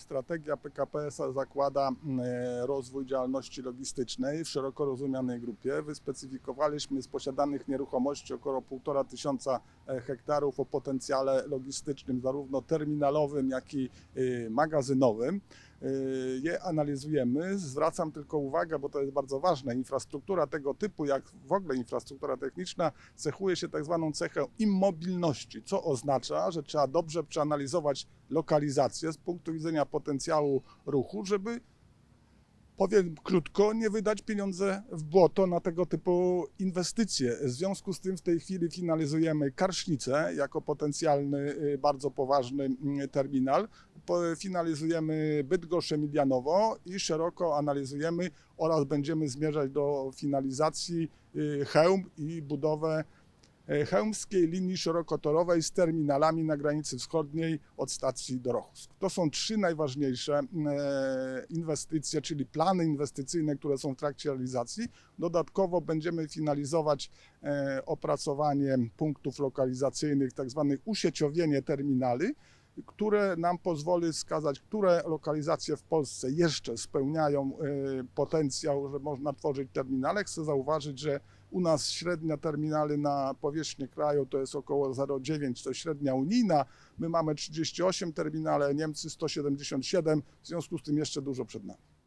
strategia PKP SA zakłada mm, e, rozwój działalności logistycznej w szeroko rozumianej grupie. Wyspecyfikowaliśmy z posiadanych nieruchomości około 1,5 tysiąca e, hektarów o potencjale logistycznym, zarówno terminalowym, jak i y, magazynowym. Y, Je analizujemy. Zwracam tylko uwagę, bo to jest bardzo ważne. Infrastruktura tego typu, jak w ogóle infrastruktura techniczna, cechuje się tak zwaną cechą immobilności, co oznacza, że trzeba dobrze przeanalizować lokalizację z punktu widzenia potencjału ruchu, żeby powiem krótko, nie wydać pieniądze w błoto na tego typu inwestycje. W związku z tym w tej chwili finalizujemy Karsznicę jako potencjalny, y, bardzo poważny mm, terminal. Finalizujemy Bydgoszcz Emilianowo i szeroko analizujemy oraz będziemy zmierzać do finalizacji y, Chełm i budowę chełmskiej linii szerokotorowej z terminalami na granicy wschodniej od stacji Dorochowsk. To są trzy najważniejsze e, inwestycje, czyli plany inwestycyjne, które są w trakcie realizacji. Dodatkowo będziemy finalizować opracowanie punktów lokalizacyjnych, tak usieciowienie terminali, które nam pozwoli wskazać, które lokalizacje w Polsce jeszcze spełniają e, potencjał, że można tworzyć terminale. Chcę zauważyć, że u nas średnia terminali na powierzchnię kraju to jest około 0,9, to średnia unijna. My mamy 38 terminale, Niemcy 177, w związku z tym jeszcze dużo przed nami.